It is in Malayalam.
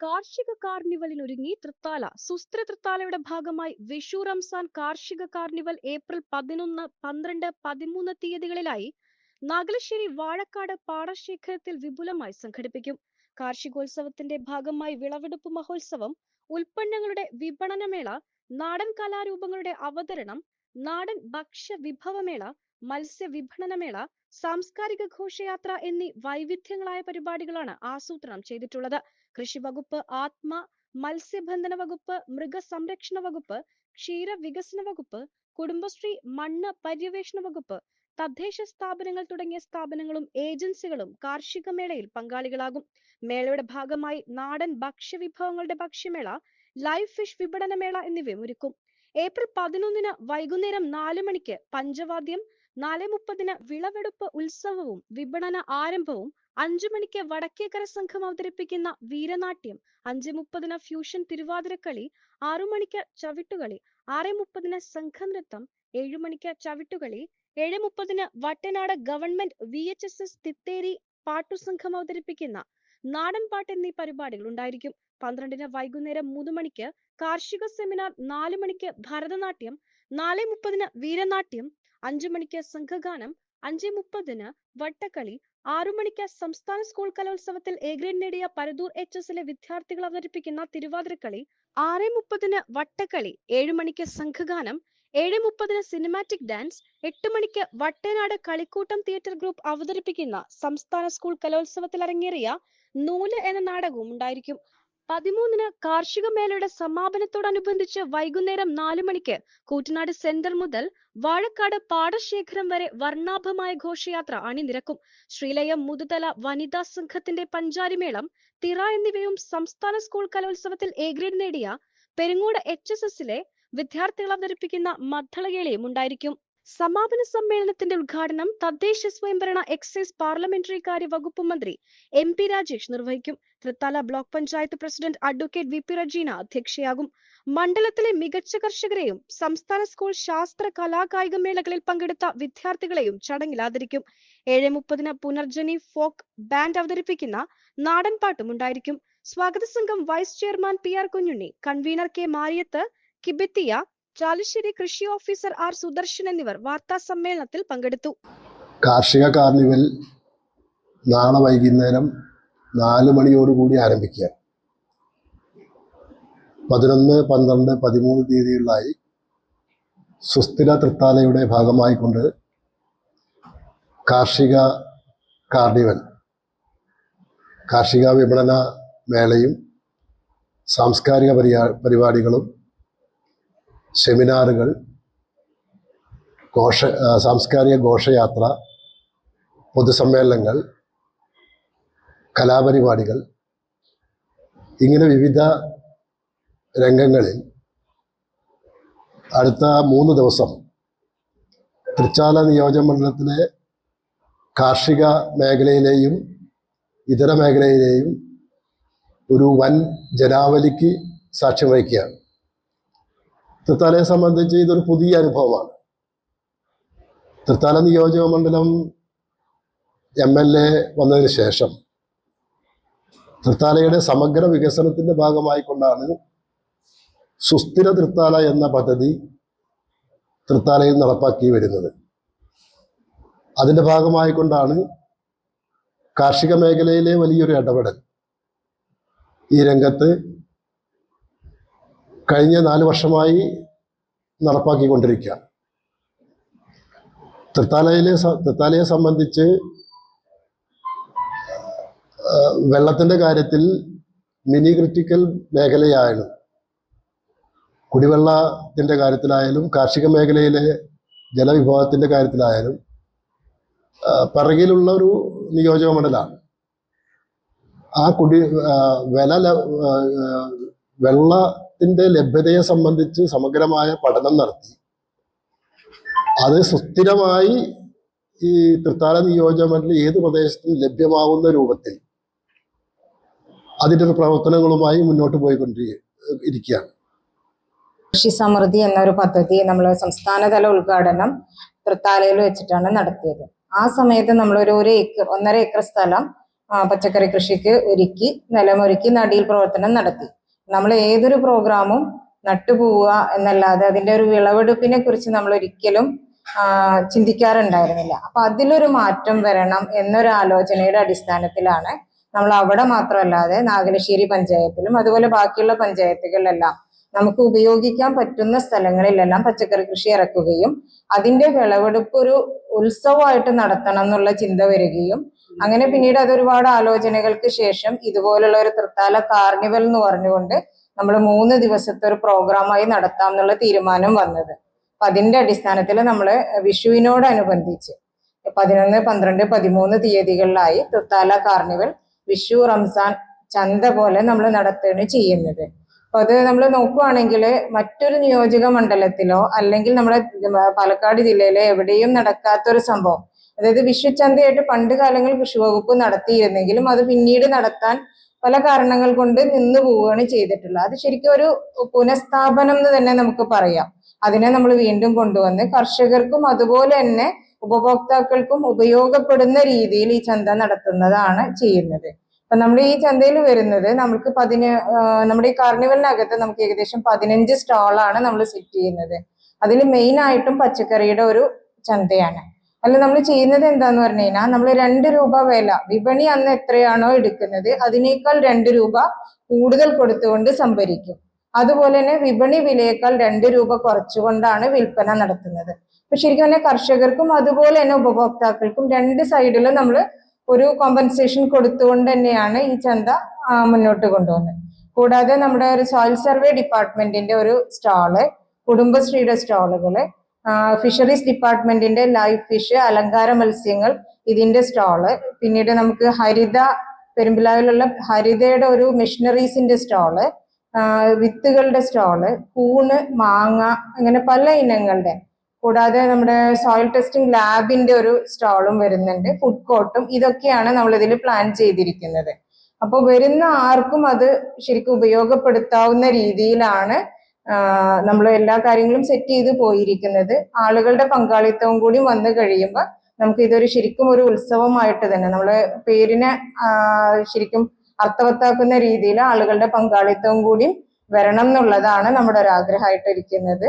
കാർഷിക കാർണിവലിൽ ഒരുങ്ങി തൃത്താല. സുസ്ഥിര തൃത്താലയുടെ ഭാഗമായി വിഷു റംസാൻ കാർഷിക കാർണിവൽ ഏപ്രിൽ പതിനൊന്ന് പന്ത്രണ്ട് പതിമൂന്ന് തീയതികളിലായി നാഗലശ്ശേരി വാഴക്കാട് പാടശേഖരത്തിൽ വിപുലമായി സംഘടിപ്പിക്കും. കാർഷികോത്സവത്തിന്റെ ഭാഗമായി വിളവെടുപ്പ് മഹോത്സവം ഉൽപ്പന്നങ്ങളുടെ വിപണനമേള നാടൻ കലാരൂപങ്ങളുടെ അവതരണം നാടൻ ഭക്ഷ്യ വിഭവമേള മത്സ്യ വിപണനമേള സാംസ്കാരിക ഘോഷയാത്ര എന്നീ വൈവിധ്യങ്ങളായ പരിപാടികളാണ് ആസൂത്രണം ചെയ്തിട്ടുള്ളത്. കൃഷി വകുപ്പ് ആത്മ മത്സ്യബന്ധന വകുപ്പ് മൃഗസംരക്ഷണ വകുപ്പ് ക്ഷീര വികസന വകുപ്പ് കുടുംബശ്രീ മണ്ണ് പര്യവേഷണ വകുപ്പ് തദ്ദേശ സ്ഥാപനങ്ങൾ തുടങ്ങിയ സ്ഥാപനങ്ങളും ഏജൻസികളും കാർഷിക മേളയിൽ പങ്കാളികളാകും. മേളയുടെ ഭാഗമായി നാടൻ ഭക്ഷ്യവിഭവങ്ങളുടെ ഭക്ഷ്യമേള ലൈവ് ഫിഷ് വിപണനമേള എന്നിവയും ഒരുക്കും. ഏപ്രിൽ പതിനൊന്നിന് വൈകുന്നേരം നാല് മണിക്ക് പഞ്ചവാദ്യം നാല് മുപ്പതിന് വിളവെടുപ്പ് ഉത്സവവും വിപണന ആരംഭവും അഞ്ചു മണിക്ക് വടക്കേക്കര സംഘം അവതരിപ്പിക്കുന്ന വീരനാട്യം അഞ്ച് മുപ്പതിന് ഫ്യൂഷൻ തിരുവാതിരക്കളി ആറു മണിക്ക് ചവിട്ടുകളി ആറ് മുപ്പതിന് സംഘനൃത്തം ഏഴു മണിക്ക് ചവിട്ടുകളി ഏഴ് മുപ്പതിന് Vattanad government V H S S തിത്തേരി പാട്ടുസംഘം അവതരിപ്പിക്കുന്ന നാടൻ പാട്ട് എന്നീ പരിപാടികൾ ഉണ്ടായിരിക്കും. പന്ത്രണ്ടിന് വൈകുന്നേരം മൂന്ന് മണിക്ക് കാർഷിക സെമിനാർ നാല് മണിക്ക് ഭരതനാട്യം നാല് മുപ്പതിന് വീരനാട്യം അഞ്ചു മണിക്ക് സംഘഗാനം അഞ്ചേ മുപ്പതിന് വട്ടക്കളി ആറു മണിക്ക് സംസ്ഥാന സ്കൂൾ കലോത്സവത്തിൽ എ ഗ്രേഡ് നേടിയ പരദൂർ എച്ച് എസിലെ വിദ്യാർത്ഥികൾ അവതരിപ്പിക്കുന്ന തിരുവാതിരക്കളി ആറ് മുപ്പതിന് വട്ടക്കളി ഏഴു മണിക്ക് സംഘഗാനം ഏഴ് മുപ്പതിന് സിനിമാറ്റിക് ഡാൻസ് എട്ട് മണിക്ക് വട്ടനാട് കളിക്കൂട്ടം തിയേറ്റർ ഗ്രൂപ്പ് അവതരിപ്പിക്കുന്ന സംസ്ഥാന സ്കൂൾ കലോത്സവത്തിൽ അരങ്ങേറിയ നൂൽ എന്ന നാടകവും ഉണ്ടായിരിക്കും. പതിമൂന്നിന് കാർഷിക മേളയുടെ സമാപനത്തോടനുബന്ധിച്ച് വൈകുന്നേരം നാല് മണിക്ക് കൂറ്റനാട് സെന്റർ മുതൽ വാഴക്കാട് പാടശേഖരം വരെ വർണാഭമായ ഘോഷയാത്ര അണിനിരക്കും. ശ്രീലയം മുതുതല വനിതാ സംഘത്തിന്റെ പഞ്ചാരിമേളം തിറ എന്നിവയും സംസ്ഥാന സ്കൂൾ കലോത്സവത്തിൽ എ ഗ്രേഡ് നേടിയ പെരുങ്ങോട് എച്ച് എസ് എസിലെ വിദ്യാർത്ഥികൾ അവതരിപ്പിക്കുന്ന മദ്ദളകേളിയും ഉണ്ടായിരിക്കും. സമാപന സമ്മേളനത്തിന്റെ ഉദ്ഘാടനം തദ്ദേശ സ്വയംഭരണ എക്സൈസ് പാർലമെന്ററി കാര്യ വകുപ്പ് മന്ത്രി എം പി രാജേഷ് നിർവഹിക്കും. Thrithala block panchayat president advocate V P Rajeena അധ്യക്ഷയാകും. മണ്ഡലത്തിലെ മികച്ച കർഷകരെയും സംസ്ഥാന സ്കൂൾ ശാസ്ത്ര കലാകായിക മേളകളിൽ പങ്കെടുത്ത വിദ്യാർത്ഥികളെയും ചടങ്ങിൽ ആദരിക്കും. ഏഴ് മുപ്പതിന് പുനർജനി ഫോക്ക് ബാൻഡ് അവതരിപ്പിക്കുന്ന നാടൻ പാട്ടും ഉണ്ടായിരിക്കും. സ്വാഗത സംഘം vice chairman P R Kunhunni convener K Mariyath കിബിത്തിയ Chalissery കൃഷി ഓഫീസർ ആർ സുദർശൻ എന്നിവർ വാർത്താ സമ്മേളനത്തിൽ പങ്കെടുത്തു. കാർഷിക കാർണിവൽ നാളെ വൈകുന്നേരം നാല് മണിയോടുകൂടി ആരംഭിക്കുക. പതിനൊന്ന് പന്ത്രണ്ട് പതിമൂന്ന് തീയതികളിലായി സുസ്ഥിര തൃത്താലയുടെ ഭാഗമായിക്കൊണ്ട് കാർഷിക കാർണിവൽ കാർഷിക വിപണന മേളയും സാംസ്കാരിക പരിപാ പരിപാടികളും സെമിനാറുകൾ ഘോഷ സാംസ്കാരിക ഘോഷയാത്ര പൊതുസമ്മേളനങ്ങൾ കലാപരിപാടികൾ ഇങ്ങനെ വിവിധ രംഗങ്ങളിൽ അടുത്ത മൂന്ന് ദിവസം തൃച്ചാല നിയോജകമണ്ഡലത്തിലെ കാർഷിക മേഖലയിലെയും ഇതര മേഖലയിലെയും ഒരു വൻ ജനാവലിക്ക് സാക്ഷ്യം വഹിക്കുകയാണ്. തൃത്താലയെ സംബന്ധിച്ച് ഇതൊരു പുതിയ അനുഭവമാണ്. തൃത്താല നിയോജക മണ്ഡലം എം എൽ എ വന്നതിന് ശേഷം തൃത്താലയുടെ സമഗ്ര വികസനത്തിന്റെ ഭാഗമായിക്കൊണ്ടാണ് സുസ്ഥിര തൃത്താല എന്ന പദ്ധതി തൃത്താലയിൽ നടപ്പാക്കി വരുന്നത്. അതിന്റെ ഭാഗമായിക്കൊണ്ടാണ് കാർഷിക മേഖലയിലെ വലിയൊരു ഇടപെടൽ. ഈ രംഗത്ത് കഴിഞ്ഞ നാല് വർഷമായി നടപ്പാക്കിക്കൊണ്ടിരിക്കുക. തൃത്താലയിലെ തൃത്താലയെ സംബന്ധിച്ച് വെള്ളത്തിന്റെ കാര്യത്തിൽ മിനി ക്രിറ്റിക്കൽ മേഖലയാണ് കുടിവെള്ളത്തിന്റെ കാര്യത്തിലായാലും കാർഷിക മേഖലയിലെ ജലവിഭവത്തിന്റെ കാര്യത്തിലായാലും പിറകിലുള്ള ഒരു നിയോജക മണ്ഡലമാണ്. ആ കുടി വില ആ, വെള്ളത്തിന്റെ ലഭ്യതയെ സംബന്ധിച്ച് സമഗ്രമായ പഠനം നടത്തി. അത് സുസ്ഥിരമായി ഈ തൃത്താല നിയോജകമണ്ഡലം ഏത് പ്രദേശത്തും ലഭ്യമാവുന്ന രൂപത്തിൽ അതിന്റെ പ്രവർത്തനങ്ങളുമായി മുന്നോട്ട് പോയിക്കൊണ്ടിരിക്കുകയാണ് കൃഷി സമൃദ്ധി എന്നൊരു പദ്ധതി നമ്മൾ സംസ്ഥാനതല ഉദ്ഘാടനം തൃത്താലയിൽ വെച്ചിട്ടാണ് നടത്തിയത്. ആ സമയത്ത് നമ്മൾ ഒരു ഏക്കർ ഒന്നര ഏക്കർ സ്ഥലം പച്ചക്കറി കൃഷിക്ക് ഒരുക്കി നിലമൊരുക്കി നടിയിൽ പ്രവർത്തനം നടത്തി. നമ്മൾ ഏതൊരു പ്രോഗ്രാമും നട്ടുപോവുക എന്നല്ലാതെ അതിന്റെ ഒരു വിളവെടുപ്പിനെ കുറിച്ച് നമ്മൾ ഒരിക്കലും ചിന്തിക്കാറുണ്ടായിരുന്നില്ല. അപ്പൊ അതിലൊരു മാറ്റം വരണം എന്നൊരു ആലോചനയുടെ അടിസ്ഥാനത്തിലാണ് നമ്മൾ അവിടെ മാത്രമല്ലാതെ നാഗലശ്ശേരി പഞ്ചായത്തിലും അതുപോലെ ബാക്കിയുള്ള പഞ്ചായത്തുകളിലെല്ലാം നമുക്ക് ഉപയോഗിക്കാൻ പറ്റുന്ന സ്ഥലങ്ങളിലെല്ലാം പച്ചക്കറി കൃഷി ഇറക്കുകയും അതിന്റെ വിളവെടുപ്പ് ഒരു ഉത്സവമായിട്ട് നടത്തണം എന്നുള്ള ചിന്ത വരികയും അങ്ങനെ പിന്നീട് അത് ഒരുപാട് ആലോചനകൾക്ക് ശേഷം ഇതുപോലുള്ള ഒരു തൃത്താല കാർണിവൽ എന്ന് പറഞ്ഞുകൊണ്ട് നമ്മൾ മൂന്ന് ദിവസത്തെ ഒരു പ്രോഗ്രാമായി നടത്താം എന്നുള്ള തീരുമാനം വന്നത്. അപ്പൊ അതിന്റെ അടിസ്ഥാനത്തിൽ നമ്മൾ വിഷുവിനോടനുബന്ധിച്ച് പതിനൊന്ന് പന്ത്രണ്ട് പതിമൂന്ന് തീയതികളിലായി തൃത്താല കാർണിവൽ വിഷു റംസാൻ ചന്ത പോലെ നമ്മൾ നടത്തുകയാണ് ചെയ്യുന്നത്. അപ്പൊ അത് നമ്മൾ നോക്കുവാണെങ്കിൽ മറ്റൊരു നിയോജക മണ്ഡലത്തിലോ അല്ലെങ്കിൽ നമ്മുടെ പാലക്കാട് ജില്ലയിലെ എവിടെയും നടക്കാത്തൊരു സംഭവം. അതായത് വിശ്വചന്തയായിട്ട് പണ്ട് കാലങ്ങളിൽ കൃഷി വകുപ്പ് നടത്തിയിരുന്നെങ്കിലും അത് പിന്നീട് നടത്താൻ പല കാരണങ്ങൾ കൊണ്ട് നിന്നു പോവുകയാണ് ചെയ്തിട്ടുള്ളത്. അത് ശരിക്കും ഒരു പുനഃസ്ഥാപനം എന്ന് തന്നെ നമുക്ക് പറയാം. അതിനെ നമ്മൾ വീണ്ടും കൊണ്ടുവന്ന് കർഷകർക്കും അതുപോലെ തന്നെ ഉപഭോക്താക്കൾക്കും ഉപയോഗപ്പെടുന്ന രീതിയിൽ ഈ ചന്ത നടത്തുന്നതാണ് ചെയ്യുന്നത്. അപ്പൊ നമ്മൾ ഈ ചന്തയിൽ വരുന്നത് നമുക്ക് പതിന നമ്മുടെ ഈ കാർണിവലിനകത്ത് നമുക്ക് ഏകദേശം പതിനഞ്ച് സ്റ്റാളാണ് നമ്മൾ സെറ്റ് ചെയ്യുന്നത്. അതിൽ മെയിൻ ആയിട്ടും പച്ചക്കറിയുടെ ഒരു ചന്തയാണ്. അല്ല നമ്മൾ ചെയ്യുന്നത് എന്താന്ന് പറഞ്ഞു കഴിഞ്ഞാൽ നമ്മൾ രണ്ട് രൂപ വില വിപണി അന്ന് എത്രയാണോ എടുക്കുന്നത് അതിനേക്കാൾ രണ്ട് രൂപ കൂടുതൽ കൊടുത്തുകൊണ്ട് സംഭരിക്കും. അതുപോലെ തന്നെ വിപണി വിലയേക്കാൾ രണ്ട് രൂപ കുറച്ചുകൊണ്ടാണ് വിൽപ്പന നടത്തുന്നത്. അപ്പൊ ശരിക്കും പറഞ്ഞാൽ കർഷകർക്കും അതുപോലെ തന്നെ ഉപഭോക്താക്കൾക്കും രണ്ട് സൈഡിലും നമ്മൾ ഒരു കോമ്പൻസേഷൻ കൊടുത്തുകൊണ്ട് തന്നെയാണ് ഈ ചന്ത മുന്നോട്ട് കൊണ്ടുപോകുന്നത് കൂടാതെ നമ്മുടെ ഒരു സോയിൽ സർവേ ഡിപ്പാർട്ട്മെന്റിന്റെ ഒരു സ്റ്റാൾ കുടുംബശ്രീയുടെ സ്റ്റാളുകൾ ഫിഷറീസ് ഡിപ്പാർട്ട്മെന്റിന്റെ ലൈഫ് ഫിഷ് അലങ്കാര മത്സ്യങ്ങൾ ഇതിന്റെ സ്റ്റാൾ പിന്നീട് നമുക്ക് ഹരിത പെരുമ്പിലാവിലുള്ള ഹരിതയുടെ ഒരു മെഷീനറീസിന്റെ സ്റ്റാൾ വിത്തുകളുടെ സ്റ്റാൾ കൂണ് മാങ്ങ അങ്ങനെ പല ഇനങ്ങളുടെ കൂടാതെ നമ്മുടെ സോയിൽ ടെസ്റ്റിംഗ് ലാബിന്റെ ഒരു സ്റ്റാളും വരുന്നുണ്ട് ഫുഡ് കോർട്ടും ഇതൊക്കെയാണ് നമ്മൾ ഇതിൽ പ്ലാൻ ചെയ്തിരിക്കുന്നത്. അപ്പോൾ വരുന്ന ആർക്കും അത് ശരിക്കും ഉപയോഗപ്പെടുത്താവുന്ന രീതിയിലാണ് നമ്മൾ എല്ലാ കാര്യങ്ങളും സെറ്റ് ചെയ്ത് പോയിരിക്കുന്നത്. ആളുകളുടെ പങ്കാളിത്തവും കൂടി വന്നു കഴിയുമ്പോൾ നമുക്ക് ഇതൊരു ശരിക്കും ഒരു ഉത്സവമായിട്ട് തന്നെ നമ്മൾ പേരിനെ ശരിക്കും അർത്ഥവത്താക്കുന്ന രീതിയിൽ ആളുകളുടെ പങ്കാളിത്തവും കൂടി വരണം എന്നുള്ളതാണ് നമ്മുടെ ഒരു ആഗ്രഹമായിട്ടിരിക്കുന്നത്.